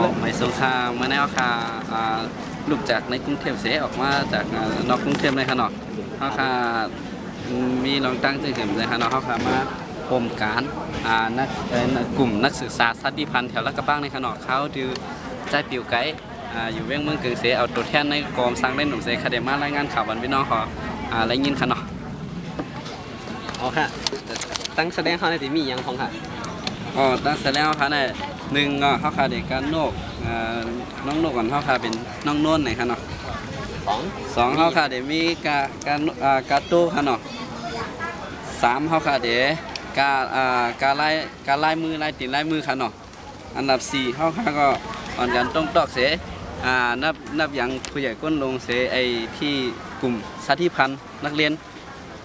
งครามมาแนวค่ะอ่าลูกจากในกรุงเทพเสียออกมาจากอ่านอกกรุงเทพเลยค่ะเนาะเขาค่ะมีลองตั้งชื่อเข็มเลยค่ะเนาะเขาค่ะมาโคมการอ่านักเอ่อกลุ่มนักศึกษาสัตว์พันธุ์แถวลาดกระบังในขนาดเขาดือใจปิวไกด์อ่าอยู่เวียงเมืองเกิงเสเอาตัวแทนในกองสร้างเล่นหนุ่มเสคาเดมารายงานข่าววันพี่น้องขออ่ารายยินค่ะเนาะอ๋อค่ะ ตั้งแสดงเขาในที่มีหยังของค่ะอ๋อตั้งแต่แล้วค่ะเนี่ย หนึ่งก็เขาค่ะเด็กการโนกน้องโนกก่อนเขาค่ะเป็นน้องโน่นไหนคะเนาะสองสองเขาค่ะเดี๋ยวมีกาการอ่ากาตู้ค่ะเนาะสามเขาค่ะเดี๋ยวกาอ่ากาไล่กาไล่มือไล่ตีนไล่มือค่ะเนาะอันดับสี่เขาค่ะก็อ่อนกันต้องตอกเสอ่านับนับอย่างผู้ใหญ่ก้นลงเสไอที่กลุ่มสาธิพันธ์นักเรียน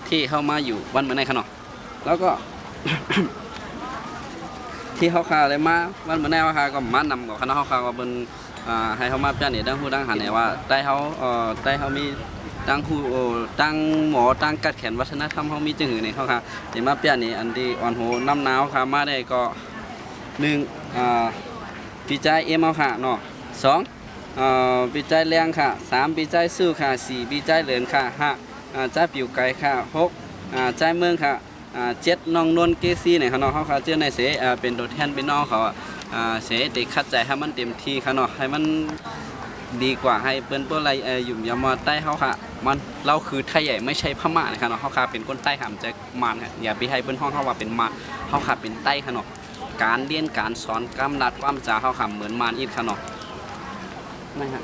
ที่เข้ามาอยู่วันเมื่อไหร่ค่ะเนาะแล้วก็ ที่เขาค่ะเลยมาวันเมื่อไหร่ว่าค่ะก็มานำกับคณะเขาค่ะก็เป็นให้เขามาเปลี่ยนนี่ตั้งผู้ตั้งหันเนี่ยว่าได้เขาได้เขามีตั้งผู้โอ้ตั้งหมอตั้งกัดแขนวัฒนธรรมเขามีจึงหือนี่เขาค่ะเดี๋ยวมาเปียนนี่อันที่อ่อนโหน้ำหนาวค่ะมาได้ก็หนึ่งปีใจเอ็มเอาค่ะเนาะสองเอ่อปีใจแรงค่ะสามปีใจสู้ค่ะสี่ปีใจเหลือนค่ะห้าอ่าใจปิวไก่ค่ะหกอ่าใจเมืองค่ะ เจ็ดน้องนวลเกซี่เนี่ยเขาเนาะเขาเจ้าในเสอเป็นตัวแทนพี่น้องเขาอะอ่าเสเด็กคัดใจให้มันเต็มที่คะเนาะให้มันดีกว่าให้เปิ้นเปิ้นอะไรอ่อยู่ยามาใต้เฮาค่ะ มันเราคือไทยใหญ่ไม่ใช่พม่านะคะเนาะเฮาค่ะเป็นคนใต้หามจะมานค่ะอย่าไปให้เปิ้นห้องเฮาว่าเป็นมาเฮาค่ะเป็นใต้ค่ะเนาะการเรียนการสอนกำลัดความจาเฮาค่ะเหมือนมารอีกค่ะเนาะนะฮะ